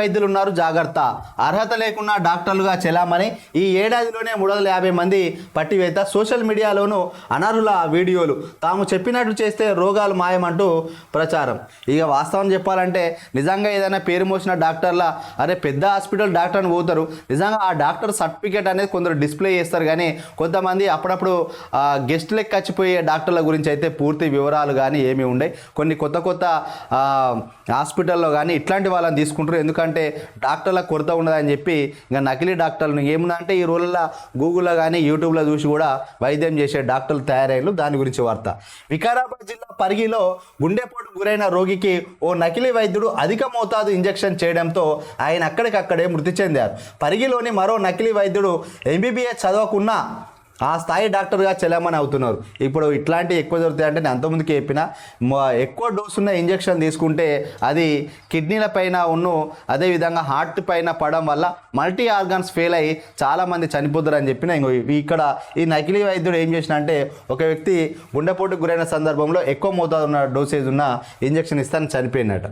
వైద్యులు ఉన్నారు జాగ్రత్త. అర్హత లేకున్నా డాక్టర్లుగా చెలామని ఈ ఏడాదిలోనే మూడు వందల యాభై మంది పట్టివేత. సోషల్ మీడియాలోనూ అనర్హుల వీడియోలు. తాము చెప్పినట్లు చేస్తే రోగాలు మాయమంటూ ప్రచారం. ఇక వాస్తవం చెప్పాలంటే నిజంగా ఏదైనా పేరు మోసిన డాక్టర్ల అరే పెద్ద హాస్పిటల్ డాక్టర్ని పోతారు. నిజంగా ఆ డాక్టర్ సర్టిఫికేట్ అనేది కొందరు డిస్ప్లే చేస్తారు కానీ కొంతమంది అప్పుడప్పుడు గెస్ట్ లెక్క వచ్చిపోయే డాక్టర్ల గురించి అయితే పూర్తి వివరాలు కానీ ఏమి ఉండే కొన్ని కొత్త కొత్త హాస్పిటల్లో కానీ ఇట్లాంటి వాళ్ళని తీసుకుంటారు. ఎందుకంటే డాక్టర్ల కొరత ఉండదని చెప్పి ఇంకా నకిలీ డాక్టర్లు ఏముందంటే ఈ రోజుల్లో గూగుల్లో కానీ యూట్యూబ్లో చూసి కూడా వైద్యం చేసే డాక్టర్లు తయారయ్యారు దాని గురించి వార్త. వికారాబాద్ జిల్లా పరిగిలో గుండెపోటు గురైన రోగికి ఓ నకిలీ వైద్యుడు అధిక మోతాదు ఇంజెక్షన్ చేయడంతో ఆయన అక్కడికక్కడే మృతి చెందారు. పరిగిలోని మరో నకిలీ వైద్యుడు ఎంబీబీఎస్ చదవకున్నా ఆ స్థాయి డాక్టర్గా చెల్లమని అవుతున్నారు. ఇప్పుడు ఇట్లాంటివి ఎక్కువ జరుగుతాయంటే నేను అంతకుముందుకు చెప్పిన ఎక్కువ డోస్ ఉన్న ఇంజెక్షన్ తీసుకుంటే అది కిడ్నీల పైన ఉన్ను అదేవిధంగా హార్ట్ పైన పడడం వల్ల మల్టీ ఆర్గాన్స్ ఫెయిల్ అయ్యి చాలామంది చనిపోతారని చెప్పిన. ఇంకో ఇక్కడ ఈ నకిలీ వైద్యుడు ఏం చేసిన అంటే ఒక వ్యక్తి గుండెపోటుకు గురైన సందర్భంలో ఎక్కువ మోతాదు ఉన్న డోసేజ్ ఉన్న ఇంజెక్షన్ ఇస్తాను చనిపోయినట్టు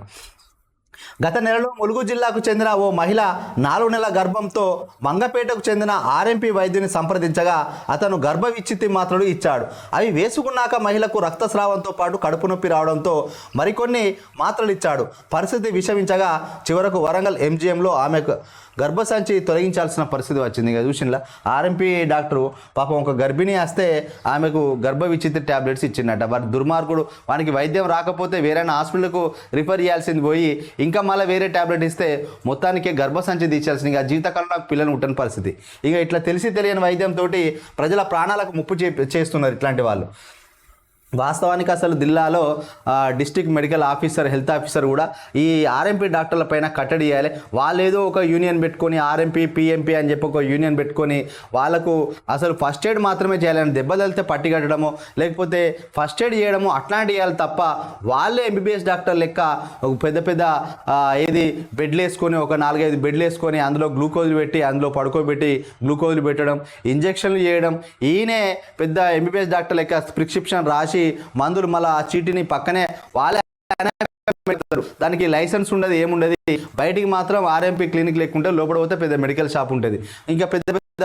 గత నెలలో ములుగు జిల్లాకు చెందిన ఓ మహిళ నాలుగు నెలల గర్భంతో మంగపేటకు చెందిన ఆర్ఎంపీ వైద్యుని సంప్రదించగా అతను గర్భ విచ్చితి మాత్రలు ఇచ్చాడు. అవి వేసుకున్నాక మహిళకు రక్తస్రావంతో పాటు కడుపు నొప్పి రావడంతో మరికొన్ని మాత్రలు ఇచ్చాడు. పరిస్థితి విషమించగా చివరకు వరంగల్ ఎంజీఎంలో ఆమెకు గర్భసంచి తొలగించాల్సిన పరిస్థితి వచ్చింది. ఇక చూసినలా ఆర్ఎంపీ డాక్టరు పాపం ఒక గర్భిణి వస్తే ఆమెకు గర్భ విచిత్ర ట్యాబ్లెట్స్ ఇచ్చిండట. వారి దుర్మార్గుడు వానికి వైద్యం రాకపోతే వేరే హాస్పిటల్కు రిఫర్ చేయాల్సింది పోయి ఇంకా మళ్ళీ వేరే ట్యాబ్లెట్ ఇస్తే మొత్తానికి గర్భసంచి తీసేయాల్సింది ఇక జీవితకాలంలో నాకు పిల్లలు ఉంటున్న పరిస్థితి. ఇక ఇట్లా తెలిసి తెలియని వైద్యంతో ప్రజల ప్రాణాలకు ముప్పు చే చేస్తున్నారు ఇట్లాంటి వాళ్ళు. వాస్తవానికి అసలు జిల్లాలో district medical officer health officer కూడా ఈ ఆర్ఎంపీ డాక్టర్ల పైన కట్టడి చేయాలి. వాళ్ళు ఏదో ఒక యూనియన్ పెట్టుకొని ఆర్ఎంపీ పిఎంపీ అని చెప్పి ఒక యూనియన్ పెట్టుకొని వాళ్ళకు అసలు ఫస్ట్ ఎయిడ్ మాత్రమే చేయాలని దెబ్బ తగిలితే పట్టి కట్టడము లేకపోతే ఫస్ట్ ఎయిడ్ చేయడము అట్లాంటి చేయాలి తప్ప వాళ్ళే ఎంబీబీఎస్ డాక్టర్ లెక్క ఒక పెద్ద పెద్ద ఏది బెడ్లు వేసుకొని ఒక నాలుగైదు బెడ్లు వేసుకొని అందులో గ్లూకోజులు పెట్టి అందులో పడుకోబెట్టి గ్లూకోజులు పెట్టడం ఇంజక్షన్లు చేయడం ఈయనే పెద్ద ఎంబీబీఎస్ డాక్టర్ లెక్క ప్రిస్క్రిప్షన్ రాసి మందులు మళ్ళీ ఆ చీటిని పక్కనే వాళ్ళే పెడతారు. దానికి లైసెన్స్ ఉండదు ఏముండదు. బయటికి మాత్రం ఆర్ఎంపీ క్లినిక్ లేకుంటే లోపల పోతే పెద్ద మెడికల్ షాప్ ఉంటుంది. ఇంకా పెద్ద పెద్ద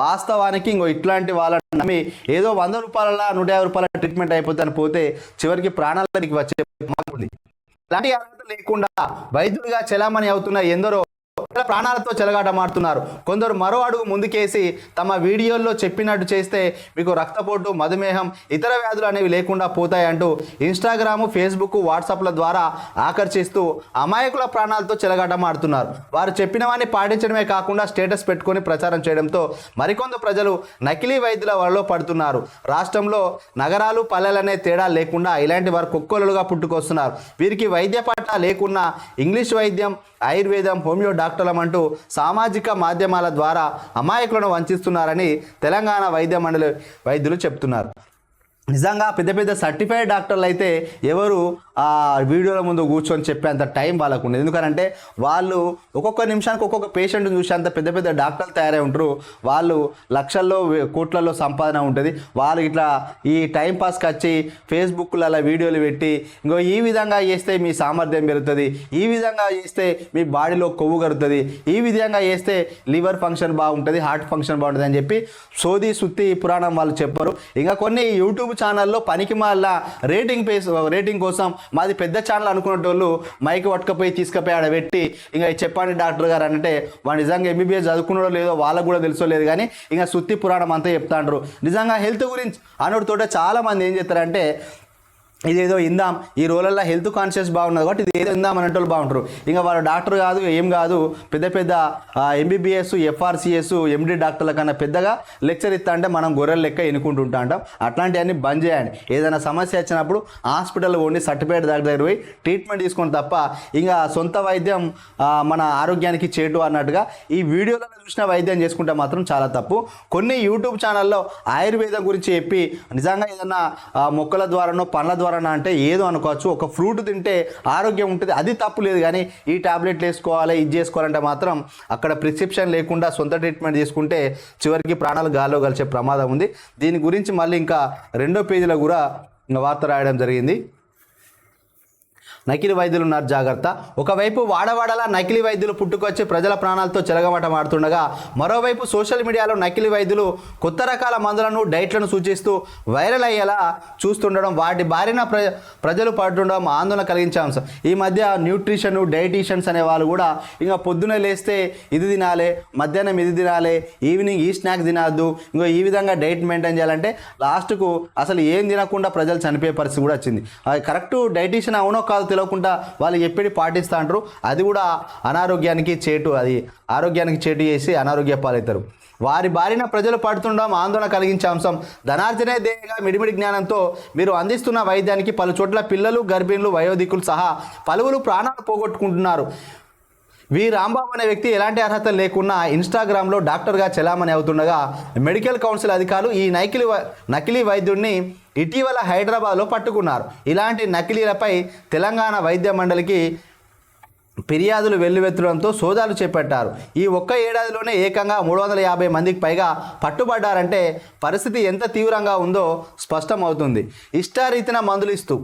వాస్తవానికి ఇంకో ఇట్లాంటి వాళ్ళని నమ్మి ఏదో వంద రూపాయల నూట యాభై రూపాయల ట్రీట్మెంట్ అయిపోతాను పోతే చివరికి ప్రాణాలకి వచ్చే మార్పు ఉంది. ఇలాంటి అర్హత లేకుండా వైద్యుడిగా చెలామణి అవుతున్న ఎందరో ప్రాణాలతో చెలగాటమాడుతున్నారు. కొందరు మరో అడుగు ముందుకేసి తమ వీడియోల్లో చెప్పినట్టు చేస్తే మీకు రక్తపోటు మధుమేహం ఇతర వ్యాధులు అనేవి లేకుండా పోతాయంటూ ఇన్స్టాగ్రామ్ ఫేస్బుక్ వాట్సాప్ల ద్వారా ఆకర్షిస్తూ అమాయకుల ప్రాణాలతో చెలగాటమాడుతున్నారు. వారు చెప్పినవన్నీ పాటించడమే కాకుండా స్టేటస్ పెట్టుకొని ప్రచారం చేయడంతో మరికొందరు ప్రజలు నకిలీ వైద్యుల వలలో పడుతున్నారు. రాష్ట్రంలో నగరాలు పల్లెలనే తేడా లేకుండా ఇలాంటి వారు కుక్కోలుగా పుట్టుకొస్తున్నారు. వీరికి వైద్య పట్ల లేకున్నా ఇంగ్లీష్ వైద్యం ఆయుర్వేదం హోమియో డాక్టర్ అంటూ సామాజిక మాధ్యమాల ద్వారా అమాయకులను వంచిస్తున్నారని తెలంగాణ వైద్య మండలి వైద్యులు చెప్తున్నారు. నిజంగా పెద్ద పెద్ద సర్టిఫైడ్ డాక్టర్లు అయితే ఎవరు ఆ వీడియోల ముందు కూర్చొని చెప్పేంత టైం వాళ్ళకు ఉండదు ఎందుకంటే వాళ్ళు ఒక్కొక్క నిమిషానికి ఒక్కొక్క పేషెంట్ అంత పెద్ద పెద్ద డాక్టర్లు తయారై ఉంటారు. వాళ్ళు లక్షల్లో కోట్లలో సంపాదన ఉంటుంది. వాళ్ళు ఇట్లా ఈ టైం పాస్కి వచ్చి ఫేస్బుక్లో అలా వీడియోలు పెట్టి ఇంకో ఈ విధంగా చేస్తే మీ సామర్థ్యం పెరుగుతుంది. ఈ విధంగా చేస్తే మీ బాడీలో కొవ్వు కరుగుతుంది. ఈ విధంగా చేస్తే లివర్ ఫంక్షన్ బాగుంటుంది హార్ట్ ఫంక్షన్ బాగుంటుంది అని చెప్పి సోది సుత్తి పురాణం వాళ్ళు చెప్పారు. ఇంకా కొన్ని యూట్యూబ్ ఛానల్లో పనికి మళ్ళా రేటింగ్ పేస్ రేటింగ్ కోసం మాది పెద్ద ఛానల్ అనుకునేటోళ్ళు మైక్ పట్టుకపోయి తీసుకుపోయి ఆడ పెట్టి ఇంకా చెప్పండి డాక్టర్ గారు అంటే వాడు నిజంగా ఎంబీబీఎస్ చదువుకున్నాడో లేదో వాళ్ళకు కూడా తెలుసో లేదు కానీ ఇంకా సుత్తి పురాణం అంతా చెప్తాండ్రు. నిజంగా హెల్త్ గురించి అనుడితోటే చాలా మంది ఏం చేస్తారంటే ఇదేదో ఇందాం ఈ రోజుల్లో హెల్త్ కాన్షియస్ బాగున్నది కాబట్టి ఇదేదో ఏదో ఇందాం అనేటోళ్ళు బాగుంటారు. ఇంకా వాళ్ళు డాక్టర్ కాదు ఏం కాదు పెద్ద పెద్ద ఎంబీబీఎస్ ఎఫ్ఆర్సిఎస్ ఎండి డాక్టర్ల కన్నా పెద్దగా లెక్చర్ ఇస్తా అంటే మనం గొర్రెల లెక్క ఎన్నుకుంటుంటా అంటాం. అట్లాంటివన్నీ బంద్ చేయండి. ఏదైనా సమస్య వచ్చినప్పుడు హాస్పిటల్ పోండి సర్టిఫికేట్ దగ్గర దగ్గర పోయి ట్రీట్మెంట్ తీసుకుని తప్ప ఇంకా సొంత వైద్యం మన ఆరోగ్యానికి చేటు అన్నట్టుగా ఈ వీడియోలో చూసిన వైద్యం చేసుకుంటే మాత్రం చాలా తప్పు. కొన్ని యూట్యూబ్ ఛానల్లో ఆయుర్వేదం గురించి చెప్పి నిజంగా ఏదైనా మొక్కల ద్వారానో పండ్ల ద్వారానో అంటే ఏదో అనుకోవచ్చు. ఒక ఫ్రూట్ తింటే ఆరోగ్యం ఉంటుంది. అది తప్పు లేదు కానీ ఈ టాబ్లెట్లు వేసుకోవాలి ఇది చేసుకోవాలంటే మాత్రం అక్కడ ప్రిస్క్రిప్షన్ లేకుండా సొంత ట్రీట్మెంట్ తీసుకుంటే చివరికి ప్రాణాలు గాల్లో కలిసే ప్రమాదం ఉంది. దీని గురించి మళ్ళీ ఇంకా రెండో పేజీలో కూడా వార్త రాయడం జరిగింది. నకిలీ వైద్యులు ఉన్నారు జాగ్రత్త. ఒకవైపు వాడవాడలా నకిలీ వైద్యులు పుట్టుకొచ్చి ప్రజల ప్రాణాలతో చెలగమటమాడుతుండగా మరోవైపు సోషల్ మీడియాలో నకిలీ వైద్యులు కొత్త రకాల మందులను డైట్లను సూచిస్తూ వైరల్ అయ్యేలా చూస్తుండడం వాటి బారిన ప్ర ప్రజలు పడుతుండడం ఆందోళన కలిగించే అంశం. ఈ మధ్య న్యూట్రిషన్ డైటీషియన్స్ అనే వాళ్ళు కూడా ఇంకా పొద్దునే లేస్తే ఇది తినాలి మధ్యాహ్నం ఇది తినాలి ఈవినింగ్ ఈ స్నాక్ తినద్దు ఇంకో ఈ విధంగా డైట్ మెయింటైన్ చేయాలంటే లాస్ట్కు అసలు ఏం తినకుండా ప్రజలు చనిపోయే పరిస్థితి కూడా వచ్చింది. అది కరెక్ట్ డైటీషియన్ అవునో కాదు తెలియకుండా వాళ్ళు చెప్పేది పాటిస్తూ అంటారు. అది కూడా అనారోగ్యానికి చేటు అది ఆరోగ్యానికి చేటు చేసి అనారోగ్య పాలవుతారు. వారి బారిన ప్రజలు పడుతుండడం ఆందోళన కలిగించే అంశం. ధనార్జనే ధ్యేయంగా మిడిమిడి జ్ఞానంతో మీరు అందిస్తున్న వైద్యానికి పలు చోట్ల పిల్లలు గర్భిణులు వయోధికులు సహా పలువురు ప్రాణాలు పోగొట్టుకుంటున్నారు. వి. రాంబాబు అనే వ్యక్తి ఎలాంటి అర్హత లేకున్నా ఇన్స్టాగ్రామ్లో డాక్టర్గా చెలామణి అవుతుండగా మెడికల్ కౌన్సిల్ అధికారులు ఈ నకిలీ నకిలీ వైద్యుడిని ఇటీవల హైదరాబాద్లో పట్టుకున్నారు. ఇలాంటి నకిలీలపై తెలంగాణ వైద్య మండలికి ఫిర్యాదులు వెల్లువెత్తడంతో సోదాలు చేపట్టారు. ఈ ఒక్క ఏడాదిలోనే ఏకంగా మూడు వందల యాభై మందికి పైగా పట్టుబడ్డారంటే పరిస్థితి ఎంత తీవ్రంగా ఉందో స్పష్టమవుతుంది. ఇష్టారీతిన మందులు ఇస్తూ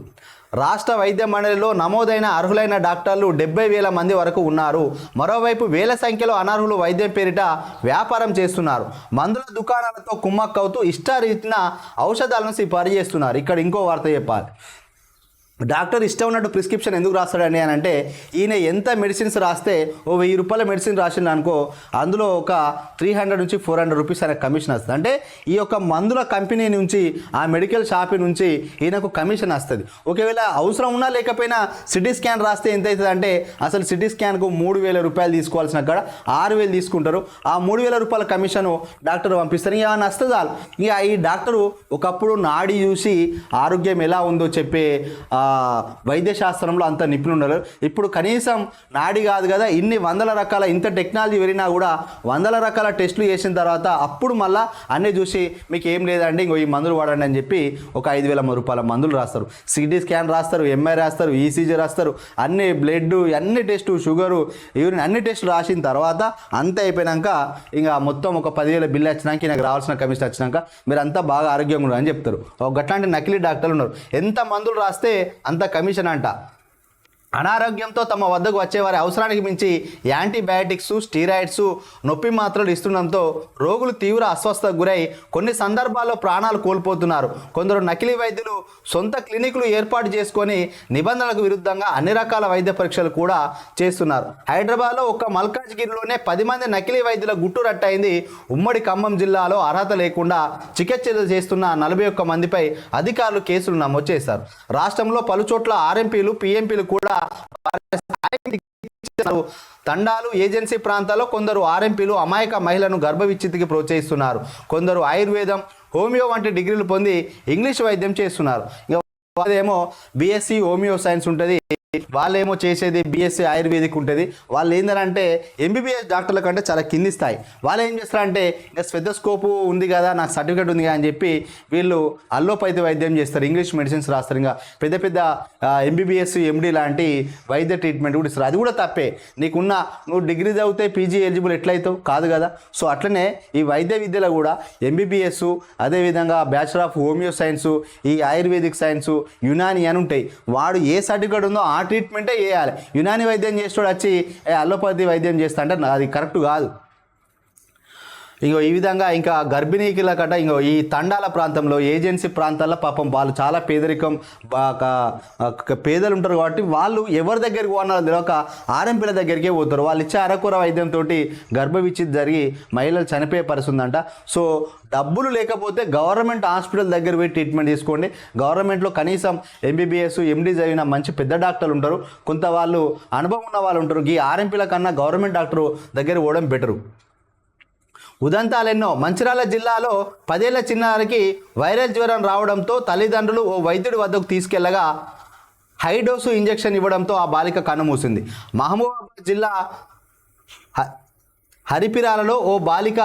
రాష్ట్ర వైద్య మండలిలో నమోదైన అర్హులైన డాక్టర్లు డెబ్బై వేల మంది వరకు ఉన్నారు. మరోవైపు వేల సంఖ్యలో అనర్హులు వైద్యం పేరిట వ్యాపారం చేస్తున్నారు. మందుల దుకాణాలతో కుమ్మక్కవుతూ ఇష్టారీతిన ఔషధాలను సిఫారు చేస్తున్నారు. ఇక్కడ ఇంకో వార్త చెప్పాలి. డాక్టర్ ఇష్టం ఉన్నట్టు ప్రిస్క్రిప్షన్ ఎందుకు రాస్తాడని అని అంటే ఈయన ఎంత మెడిసిన్స్ రాస్తే ఓ వెయ్యి రూపాయల మెడిసిన్ రాసిండు అనుకో అందులో ఒక త్రీ హండ్రెడ్ నుంచి ఫోర్ హండ్రెడ్ రూపీస్ అనే కమిషన్ వస్తుంది. అంటే ఈ యొక్క మందుల కంపెనీ నుంచి ఆ మెడికల్ షాప్ నుంచి ఈయనకు కమిషన్ వస్తుంది. ఒకవేళ అవసరం ఉన్నా లేకపోయినా సిటీ స్కాన్ రాస్తే ఎంత అవుతుంది అంటే అసలు సిటీ స్కాన్కు మూడు వేల రూపాయలు తీసుకోవాల్సిన కాడ ఆరు వేలు తీసుకుంటారు. ఆ మూడు వేల రూపాయల కమిషన్ డాక్టర్ పంపిస్తారు ఇక ఏమైనా వస్తుంది? ఇక ఈ డాక్టరు ఒకప్పుడు నాడి చూసి ఆరోగ్యం ఎలా ఉందో చెప్పే వైద్య శాస్త్రంలో అంత నిపుణులు ఇప్పుడు కనీసం నాడి కాదు కదా ఇన్ని వందల రకాల ఇంత టెక్నాలజీ పెరిగినా కూడా వందల రకాల టెస్టులు చేసిన తర్వాత అప్పుడు మళ్ళా అన్నీ చూసి మీకు ఏం లేదండి ఇంకో ఈ మందులు వాడండి అని చెప్పి ఒక ఐదు వేల రూపాయల మందులు రాస్తారు. సిటీ స్కాన్ రాస్తారు ఎంఐ రాస్తారు ఈసీజీ రాస్తారు. అన్ని బ్లడ్ అన్ని టెస్టు షుగరు యూరిన్ అన్ని టెస్టులు రాసిన తర్వాత అంత అయిపోయినాక ఇంకా మొత్తం ఒక పదివేల బిల్లు వచ్చినాక నాకు రావాల్సిన కమిషన్ వచ్చినాక మీరు అంతా బాగా ఆరోగ్యంగా ఉన్నారు అని చెప్తారు. ఒక గట్లాంటి నకిలీ డాక్టర్లు ఉన్నారు. ఎంత మందులు రాస్తే అంత కమిషన్ అంట. అనారోగ్యంతో తమ వద్దకు వచ్చేవారి అవసరానికి మించి యాంటీబయాటిక్స్ స్టీరాయిడ్స్ నొప్పి మాత్రలు ఇస్తుండడంతో రోగులు తీవ్ర అస్వస్థతకు గురై కొన్ని సందర్భాల్లో ప్రాణాలు కోల్పోతున్నారు. కొందరు నకిలీ వైద్యులు సొంత క్లినిక్లు ఏర్పాటు చేసుకొని నిబంధనలకు విరుద్ధంగా అన్ని రకాల వైద్య పరీక్షలు కూడా చేస్తున్నారు. హైదరాబాద్లో ఒక్క మల్కాజ్గిరిలోనే పది మంది నకిలీ వైద్యుల గుట్టు రట్టయింది. ఉమ్మడి ఖమ్మం జిల్లాలో అర్హత లేకుండా చికిత్సలు చేస్తున్న నలభై ఒక్క మందిపై అధికారులు కేసులు నమోదు చేశారు. రాష్ట్రంలో పలు చోట్ల ఆర్ఎంపీలు పీఎంపీలు కూడా తండాలు ఏజెన్సీ ప్రాంతాల్లో కొందరు ఆర్ఎంపీలు అమాయక మహిళను గర్భవిచ్ఛిత్తికి ప్రోత్సహిస్తున్నారు. కొందరు ఆయుర్వేదం హోమియో వంటి డిగ్రీలు పొంది ఇంగ్లీష్ వైద్యం చేస్తున్నారు. ఏమో బీఎస్సీ హోమియో సైన్స్ ఉంటుంది. వాళ్ళేమో చేసేది బీఎస్సీ ఆయుర్వేదిక్ ఉంటుంది. వాళ్ళు ఏంటంటే ఎంబీబీఎస్ డాక్టర్ల కంటే చాలా కింది స్థాయి. వాళ్ళు ఏం చేస్తారంటే ఇంకా స్పెద్దస్కోపు ఉంది కదా నాకు సర్టిఫికేట్ ఉంది కదా అని చెప్పి వీళ్ళు అల్లోపతి వైద్యం చేస్తారు. ఇంగ్లీష్ మెడిసిన్స్ రాస్తారు. ఇంకా పెద్ద పెద్ద ఎంబీబీఎస్ ఎండి లాంటి వైద్య ట్రీట్మెంట్ కూడా ఇస్తారు. అది కూడా తప్పే. నీకున్న నువ్వు డిగ్రీ చదివితే పీజీ ఎలిజిబుల్ ఎట్లయితావు? కాదు కదా. సో అట్లనే ఈ వైద్య విద్యలో కూడా ఎంబీబీఎస్ అదేవిధంగా బ్యాచులర్ ఆఫ్ హోమియో సైన్స్ ఈ ఆయుర్వేదిక్ సైన్స్ యునాని అని ఉంటాయి. వాడు ఏ సర్టిఫికేట్ ఉందో ఆ ట్రీట్మెంటే చేయాలి. యునాని వైద్యం చేసేవాడు వచ్చి అల్లోపతి వైద్యం చేస్తా అంటే అది కరెక్ట్ కాదు. ఇంకో ఈ విధంగా ఇంకా గర్భిణీకుల కట ఇంకో ఈ తండాల ప్రాంతంలో ఏజెన్సీ ప్రాంతాల్లో పాపం వాళ్ళు చాలా పేదరికం పేదలు ఉంటారు కాబట్టి వాళ్ళు ఎవరి దగ్గరికి పోనాలో తెలియక ఆర్ఎంపీల దగ్గరికే పోతారు. వాళ్ళు ఇచ్చే అరకూర వైద్యంతో గర్భ విచ్ఛితి జరిగి మహిళలు చనిపోయే పరిస్థితి ఉందంట. సో డబ్బులు లేకపోతే గవర్నమెంట్ హాస్పిటల్ దగ్గర పోయి ట్రీట్మెంట్ తీసుకోండి. గవర్నమెంట్లో కనీసం ఎంబీబీఎస్ ఎండీ చదివిన మంచి పెద్ద డాక్టర్లు ఉంటారు. కొంత వాళ్ళు అనుభవం ఉన్న వాళ్ళు ఉంటారు. ఈ ఆర్ఎంపీల కన్నా గవర్నమెంట్ డాక్టర్ దగ్గర పోవడం బెటరు. ఉదంతాలెన్నో మంచిరాల జిల్లాలో పదేళ్ళ చిన్నారికి వైరల్ జ్వరం రావడంతో తల్లిదండ్రులు ఓ వైద్యుడి వద్దకు తీసుకెళ్ళగా హైడోసు ఇంజెక్షన్ ఇవ్వడంతో ఆ బాలిక కన్నుమూసింది మహబూబాబాద్ జిల్లా హ- హరిపిరాలలో ఓ బాలిక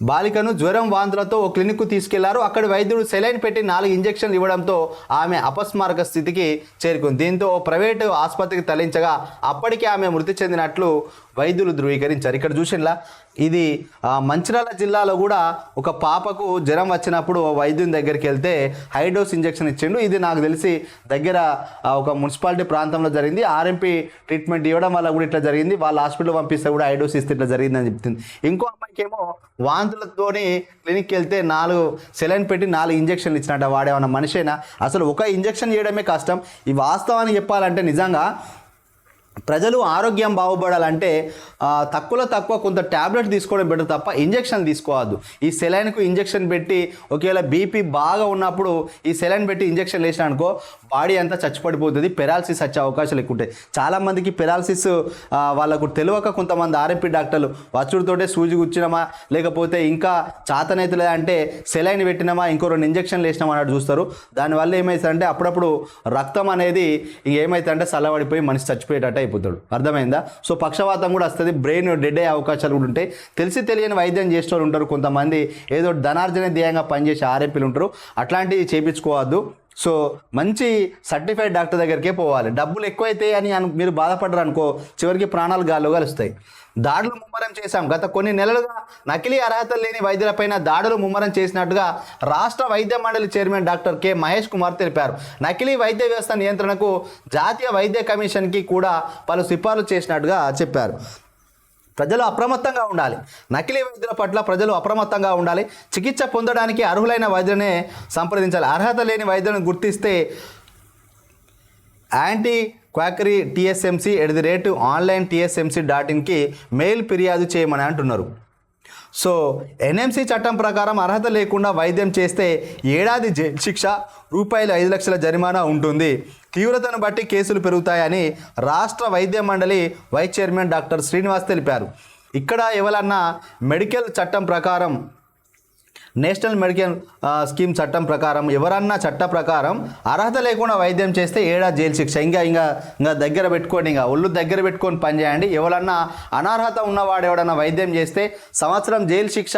బాలికను జ్వరం వాంతులతో ఓ క్లినిక్కు తీసుకెళ్ళారు. అక్కడి వైద్యుడు సెలైన్ పెట్టి నాలుగు ఇంజెక్షన్లు ఇవ్వడంతో ఆమె అపస్మారక స్థితికి చేరుకుంది. దీంతో ఓ ప్రైవేటు ఆసుపత్రికి తరలించగా అప్పటికే ఆమె మృతి చెందినట్లు వైద్యులు ధృవీకరించారు. ఇక్కడ చూసినలా ఇది మంచిర్యాల జిల్లాలో కూడా ఒక పాపకు జ్వరం వచ్చినప్పుడు వైద్యుని దగ్గరికి వెళ్తే హైడోస్ ఇంజెక్షన్ ఇచ్చిండు. ఇది నాకు తెలిసి దగ్గర ఒక మున్సిపాలిటీ ప్రాంతంలో జరిగింది. ఆర్ఎంపీ ట్రీట్మెంట్ ఇవ్వడం వల్ల కూడా ఇట్లా జరిగింది. వాళ్ళ హాస్పిటల్ పంపిస్తే కూడా హైడోస్ ఇస్తే ఇట్లా జరిగిందని చెప్తుంది. ఇంకో అమ్మాయికి ఏమో వాంతులతోని క్లినిక్కి వెళ్తే నాలుగు సెలైన్ పెట్టి నాలుగు ఇంజక్షన్లు ఇచ్చినట్ట వాడేమన్నా మనిషేనా? అసలు ఒక ఇంజెక్షన్ చేయడమే కష్టం. ఈ వాస్తవాన్ని చెప్పాలంటే నిజంగా ప్రజలు ఆరోగ్యం బాగుపడాలంటే తక్కువలో తక్కువ కొంత ట్యాబ్లెట్ తీసుకోవడం బెటర్ తప్ప ఇంజెక్షన్ తీసుకోవద్దు. ఈ సెలైన్కు ఇంజెక్షన్ పెట్టి ఒకవేళ బీపీ బాగా ఉన్నప్పుడు ఈ సెలైన్ పెట్టి ఇంజెక్షన్ వేసిన అనుకో బాడీ అంతా చచ్చిపడిపోతుంది పెరాలసిస్ వచ్చే అవకాశాలు ఎక్కువ ఉంటాయి. చాలామందికి పెరాలసిస్ వాళ్ళకు తెలియక కొంతమంది ఆర్ఎంపీ డాక్టర్లు వచ్చుడితోటే సూజి గుచ్చినమా లేకపోతే ఇంకా చాతనైతులే అంటే సెలైన్ పెట్టినామా ఇంకో రెండు ఇంజక్షన్లు వేసినామా అన్నట్టు చూస్తారు. దానివల్ల ఏమవుతుందంటే అప్పుడప్పుడు రక్తం అనేది ఏమవుతుందంటే చల్లబడిపోయి మనిషి చచ్చిపోయేటట్టు అయిపోతాడు. అర్థమైందా? సో పక్షవాతం కూడా వస్తుంది. బ్రెయిన్ డెడ్ అయ్యే అవకాశాలు కూడా ఉంటాయి. తెలిసి తెలియని వైద్యం చేసే వాళ్ళు ఉంటారు కొంతమంది. ఏదో ధనార్జన ధ్యేయంగా పనిచేసే ఆర్ఎంపీలు ఉంటారు. అట్లాంటివి చేయించుకోవద్దు సో మంచి సర్టిఫైడ్ డాక్టర్ దగ్గరికే పోవాలి. డబ్బులు ఎక్కువైతే అని మీరు బాధపడరు అనుకో చివరికి ప్రాణాలు గాలు కలుస్తాయి దాడులు ముమ్మరం చేశాం. గత కొన్ని నెలలుగా నకిలీ అర్హతలు లేని వైద్యులపైన దాడులు ముమ్మరం చేసినట్టుగా రాష్ట్ర వైద్య మండలి chairman doctor K. Mahesh Kumar తెలిపారు. నకిలీ వైద్య వ్యవస్థ నియంత్రణకు జాతీయ వైద్య కమిషన్కి కూడా పలు సిఫార్లు చేసినట్టుగా చెప్పారు. ప్రజలు అప్రమత్తంగా ఉండాలి. నకిలీ వైద్యుల పట్ల ప్రజలు అప్రమత్తంగా ఉండాలి. చికిత్స పొందడానికి అర్హులైన వైద్యులనే సంప్రదించాలి. అర్హత లేని వైద్యులను గుర్తిస్తే anti quackery TSMC at the rate online TSMC dot ఇన్కి mail ఫిర్యాదు చేయమని అంటున్నారు. సో ఎన్ఎంసీ చట్టం ప్రకారం అర్హత లేకుండా వైద్యం చేస్తే ఏడాది జైలు శిక్ష రూపాయలు ఐదు లక్షల జరిమానా ఉంటుంది. తీవ్రతను బట్టి కేసులు పెరుగుతాయని రాష్ట్ర వైద్య మండలి వైస్ చైర్మన్ డాక్టర్ శ్రీనివాస్ తెలిపారు. ఇక్కడ ఎవరన్నా మెడికల్ చట్టం ప్రకారం నేషనల్ మెడికల్ స్కీమ్ చట్టం ప్రకారం ఎవరన్నా చట్ట ప్రకారం అర్హత లేకుండా వైద్యం చేస్తే ఏడాది జైలు శిక్ష. ఇంకా ఇంకా ఇంకా దగ్గర పెట్టుకోండి ఇంకా ఒళ్ళు దగ్గర పెట్టుకొని పనిచేయండి ఎవరన్నా అనర్హత ఉన్నవాడు ఎవడన్నా వైద్యం చేస్తే సంవత్సరం జైలు శిక్ష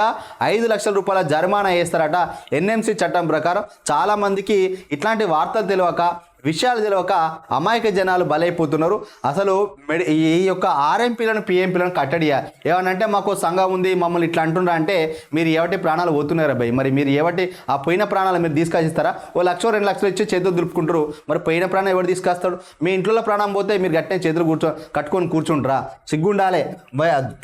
ఐదు లక్షల రూపాయల జరిమానా వేస్తారట ఎన్ఎంసి చట్టం ప్రకారం. చాలామందికి ఇట్లాంటి వార్తలు తెలియక విషయాలు తెలియక అమాయక జనాలు బలైపోతున్నారు. అసలు మెడి ఈ యొక్క ఆర్ఎంపీలను పిఎంపీలను కట్టడియాలి ఏమనంటే మాకు సంఘం ఉంది మమ్మల్ని ఇట్లా అంటున్నారు అంటే మీరు ఏవటి ప్రాణాలు పోతున్నారు భయ్? మరి మీరు ఏవటి ఆ పోయిన ప్రాణాలు మీరు తీసుకొచ్చిస్తారా? ఓ లక్ష రెండు లక్షలు ఇచ్చి చేతులు దులుపుకుంటారు. మరి పోయిన ప్రాణం ఎవరు తీసుకొస్తాడు? మీ ఇంట్లో ప్రాణం పోతే మీరు గట్టే చేతులు కూర్చో కట్టుకొని కూర్చుంటారా? సిగ్గుండాలే.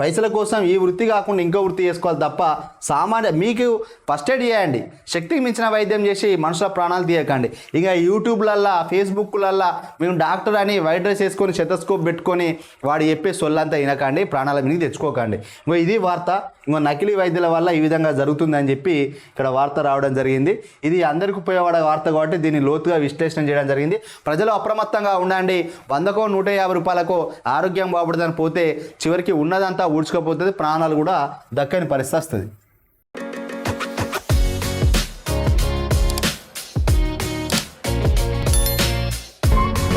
పైసల కోసం ఈ వృత్తి కాకుండా ఇంకో వృత్తి చేసుకోవాలి తప్ప సామాన్య మీకు ఫస్ట్ ఎయిడ్ చేయండి. శక్తికి మించిన వైద్యం చేసి మనుషుల ప్రాణాలు తీయకండి. ఇక యూట్యూబ్లల్లా ఫేస్బుక్లల్లా మేము డాక్టర్ అని వైట్ డ్రెస్ వేసుకొని శతస్కోప్ పెట్టుకొని వాడు చెప్పే సొల్లంతా వినకండి ప్రాణాల మీద తెచ్చుకోకండి. ఇంకో ఇది వార్త ఇంకో నకిలీ వైద్యుల వల్ల ఈ విధంగా జరుగుతుందని చెప్పి ఇక్కడ వార్త రావడం జరిగింది. ఇది అందరికీ ఉపయోగపడే వార్త కాబట్టి దీన్ని లోతుగా విశ్లేషణ చేయడం జరిగింది. ప్రజలు అప్రమత్తంగా ఉండండి. వందకో నూట యాభై రూపాయలకో ఆరోగ్యం బాగుపడదని పోతే చివరికి ఉన్నదంతా ఊడ్చుకపోతుంది ప్రాణాలు కూడా దక్కని పరిస్థితి వస్తుంది.